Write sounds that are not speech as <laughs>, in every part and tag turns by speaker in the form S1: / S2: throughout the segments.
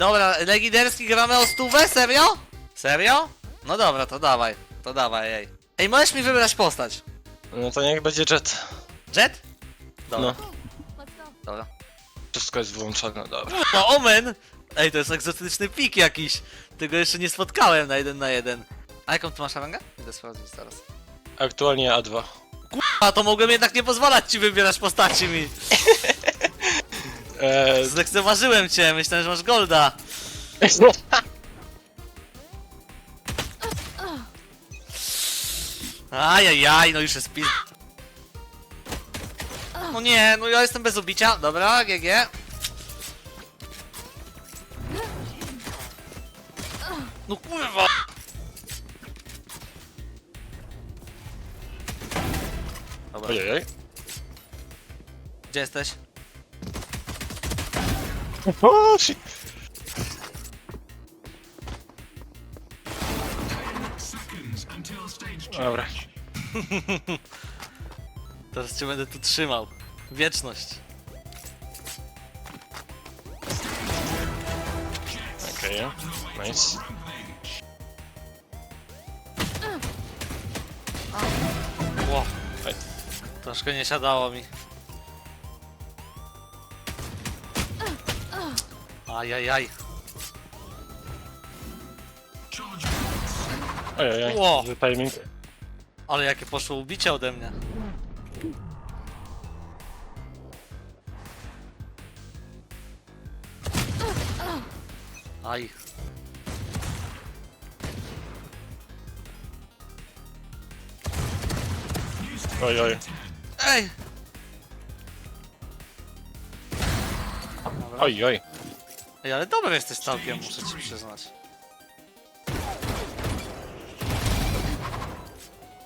S1: Dobra, legiderski gramy o stówę? Serio? Serio? No dobra, to dawaj. To dawaj, ej. Ej, możesz mi wybrać postać.
S2: No to niech będzie jet.
S1: Jet? Dobra,
S2: No,
S1: dobra.
S2: wszystko jest włączone, dobra.
S1: No, Omen! Ej, to jest egzotyczny pik jakiś. Tego jeszcze nie spotkałem na jeden na jeden. A jaką ty masz rangę? Idę sprawdzić zaraz.
S2: Aktualnie A2.
S1: A to mogłem jednak nie pozwalać ci wybierać postaci mi. <laughs>
S2: Eee,
S1: Zlekceważyłem cię, myślałem, że masz golda. Ajajaj, no już jest pis... No nie, no ja jestem bez ubicia. Dobra, GG. No kurwa. Dobra,
S2: Ojej.
S1: gdzie jesteś?
S2: O, shit. Dobra. <laughs>
S1: Teraz cię będę tu trzymał. Wieczność.
S2: Okej, nice.
S1: Ło, troszkę nie siadało mi. Ajajaj.
S2: Ojej,
S1: Ło.
S2: że timing.
S1: Ale jakie poszło ubicie ode mnie. Aj.
S2: Oj, oj.
S1: Ej!
S2: Oj, oj.
S1: Ej, ale dobry jesteś całkiem, muszę ci przyznać.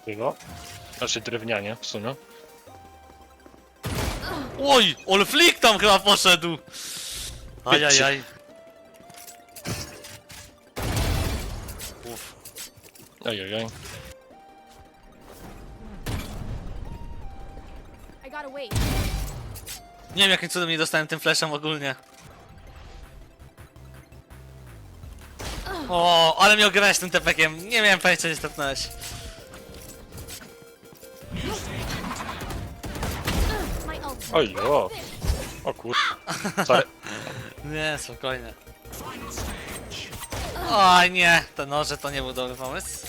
S2: Było. Znaczy drewnianie, w sumie.
S1: Oj! Ale flick tam chyba poszedł! Ajajaj. Uff.
S3: I gotta wait.
S1: Nie wiem jakim cudem nie dostałem tym flashem ogólnie. O, ale mnie ograłeś tym tepekiem. Nie miałem pojęcia, nie stepnąłeś.
S3: My ult.
S2: Oj, o. O kur... Sorry. <laughs>
S1: Nie, spokojnie. Oj nie, te noże to nie był dobry pomysł.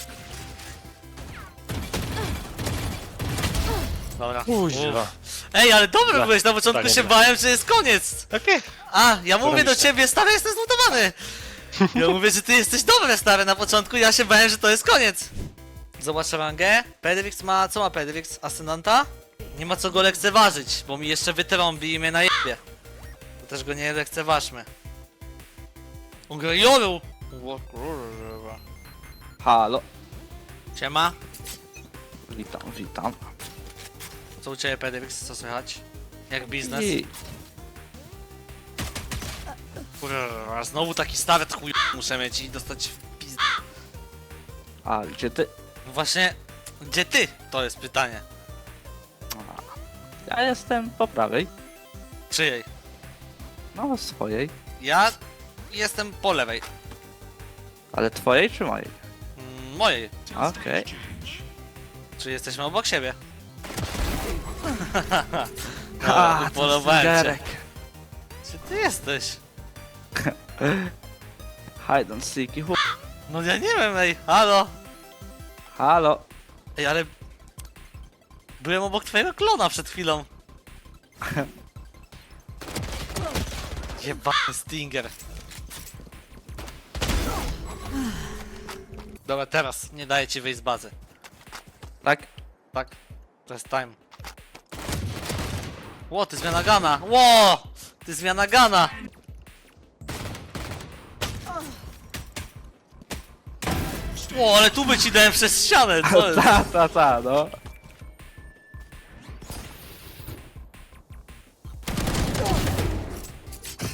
S1: Dobra.
S2: Kuźwa.
S1: Ej, ale dobry byłeś, na początku się bałem, że jest koniec.
S2: Okej.
S1: A, ja mówię do ciebie, stary, jestem zmutowany. <laughs> Ja mówię, że ty jesteś dobry, stary, na początku, ja się bałem, że to jest koniec. Zobacz rangę. Pedrix ma, co ma Pedrix? Ascendanta? Nie ma co go lekceważyć, bo mi jeszcze wytrąbi i mnie najebie. To też go nie lekceważmy. On gra Joru! O kurwa.
S4: Halo,
S1: Siema.
S4: witam, witam.
S1: Co u ciebie Pedrix, co słychać? Jak biznes?
S4: I
S1: Kurwa, znowu taki start chuj muszę mieć i dostać w pizd...
S4: a gdzie ty?
S1: No Właśnie, gdzie ty? To jest pytanie.
S4: Ja jestem po prawej,
S1: Czyjej?
S4: no swojej,
S1: Ja jestem po lewej.
S4: ale twojej czy mojej?
S1: Mm, Mojej.
S4: Okej.
S1: Czy jesteśmy obok siebie? Dobra, <laughs>
S4: to
S1: upolowałem cię. Czy ty jesteś?
S4: Hide and seek i
S1: No ja nie wiem, ej, halo.
S4: Halo.
S1: Ej, ale... Byłem obok twojego klona przed chwilą. Jebany Stinger. Dobra, teraz nie daję ci wyjść z bazy.
S4: Tak?
S1: Tak, to jest time. Ło, ty zmiana gana! Ło! Ty zmiana gana! Ło, ale tu by ci dałem przez ścianę, co jest? <laughs>
S4: Ta, ta, ta, no.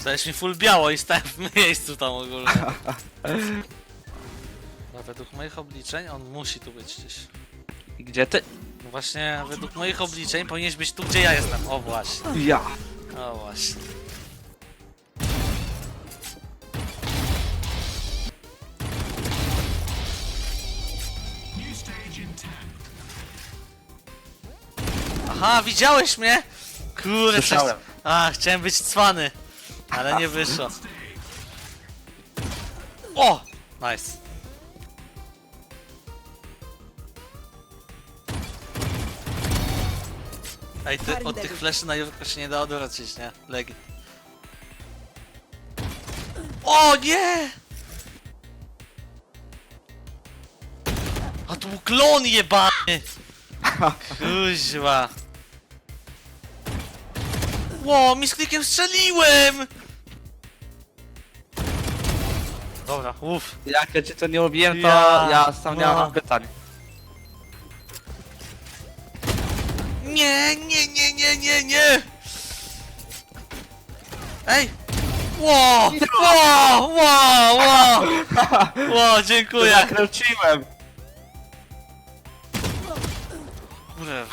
S1: Stałeś mi full biało i stałem w <laughs> miejscu tam ogólnie. <laughs> No, według moich obliczeń on musi tu być gdzieś.
S4: I gdzie ty?
S1: No właśnie, według moich obliczeń powinieneś być tu, gdzie ja jestem. O właśnie,
S4: Ja.
S1: o właśnie. Aha, widziałeś mnie? Kurde, coś...
S4: Słyszałem.
S1: A, chciałem być cwany, ale nie wyszło. O! Nice. Ej, ty, od tych fleszy na Jurko się nie da odwrócić, nie? Legit. O nie! A tu klon jebany! <laughs> Kuźwa. Ło, mi z klikiem strzeliłem! Dobra, uff.
S4: Jak ja cię to nie lubiłem, to
S1: Ja-
S4: ja, sam nie
S1: no.
S4: mam pytań.
S1: Nie, nie, nie, nie, nie, nie! Ej! Ło! Ło! Ło! Ło! Ło, dziękuję!
S4: Zakręciłem!
S1: Kurde.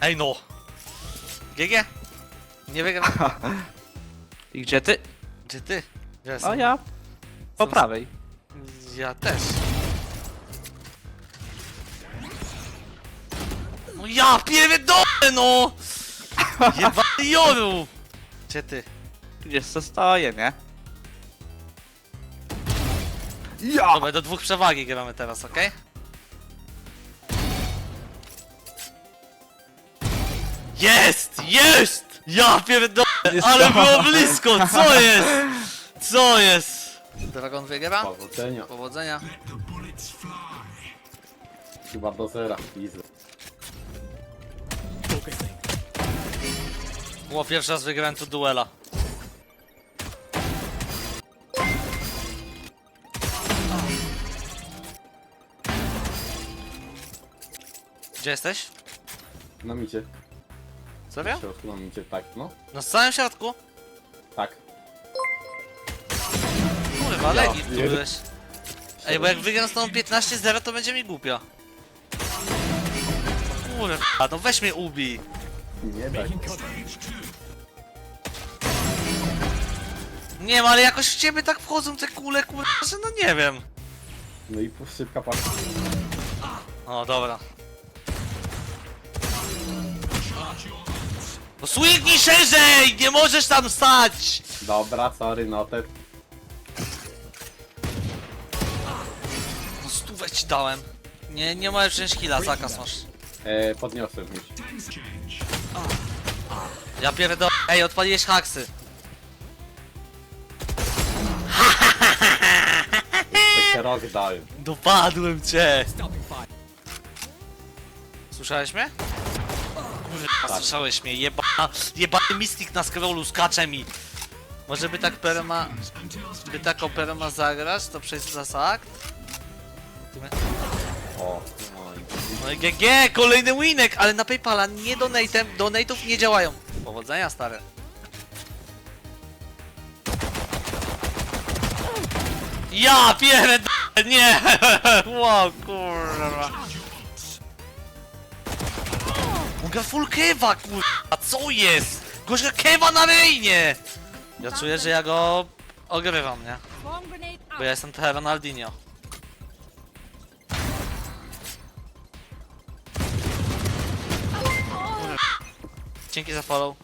S1: Ej no! GG? Nie wygram. <laughs>
S4: I gdzie ty?
S1: Gdzie ty? Gdzie
S4: O
S1: jestem?
S4: ja. Po
S1: Co-
S4: prawej.
S1: Ja też. No ja pierdolę no! <laughs> Jebany Joru! Gdzie ty?
S4: Gdzieś co stoję, nie? Ja!
S1: Dobra, do dwóch przewagi gramy teraz, okej? Jest! Jest! Ja pierdolę! Ale było blisko! Co jest? Co jest? Dragon wygra?
S5: Powodzenia.
S1: Powodzenia.
S5: Chyba do zera. Easy.
S1: Było pierwszy raz wygrałem tu duela. Gdzie jesteś?
S5: Na micie.
S1: Serio?
S5: W środku na micie, tak, no.
S1: Na samym środku?
S5: Tak.
S1: Kurwa,
S5: Ja
S1: legit tu
S5: pier-
S1: byłeś. Ej, bo jak wygram z tą 15-0 to będzie mi głupio. Kurwa, no weź mnie ubij.
S5: Nie tak.
S1: Nie wiem, ale jakoś w ciebie tak wchodzą te kule, kurwa, że no nie wiem.
S5: No i szybka patrz.
S1: O, dobra. No swingnij szerzej! Nie możesz tam stać!
S5: Dobra, sorry, no te.
S1: No stówę ci dałem. Nie, nie możesz wziąć killa, zakaz masz.
S5: E, podniosłem już.
S1: Ja pierdolę. Ej, odpaliłeś haksy.
S5: Takie rok dałem.
S1: Dopadłem cię! Słyszałeś mnie? Kurwa, słyszałeś mnie, jeba, jebany mistik na scrollu skacze mi. Może by tak perma, by taką perma zagrać, to przejść za sakt?
S5: O, no i
S1: i GG, kolejny winek, ale na Paypala nie donate'em, donate'ów nie działają. Powodzenia, stare. Ja pierdolę, nie! <laughs> Ło, kurwa. Mogę full kewa, kurwa, co jest? Gorzka kewa na ryjnie! Ja czuję, że ja go ogrywam, nie? Bo ja jestem trochę Ronaldinho. Dzięki za follow.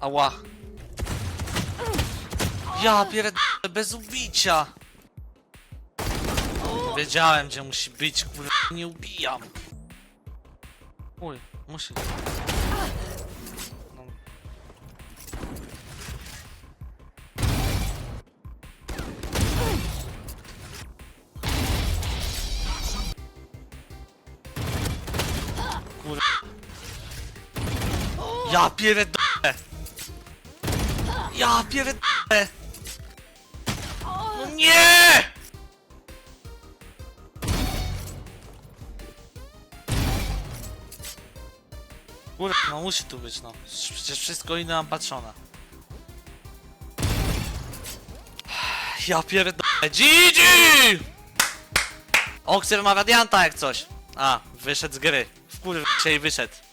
S1: Ała. Ja pierdolę, bez ubicia. Wiedziałem, gdzie musi być, kurwa, nie ubijam. Uj, musi. No. Ja pierdolę. Ja pierdolę. No nie! No musi tu być, no. Przecież wszystko inne mam patrzone. Ja pierdolę. GG! Oxer ma radianta jak coś. A, wyszedł z gry. W kurwa i wyszedł.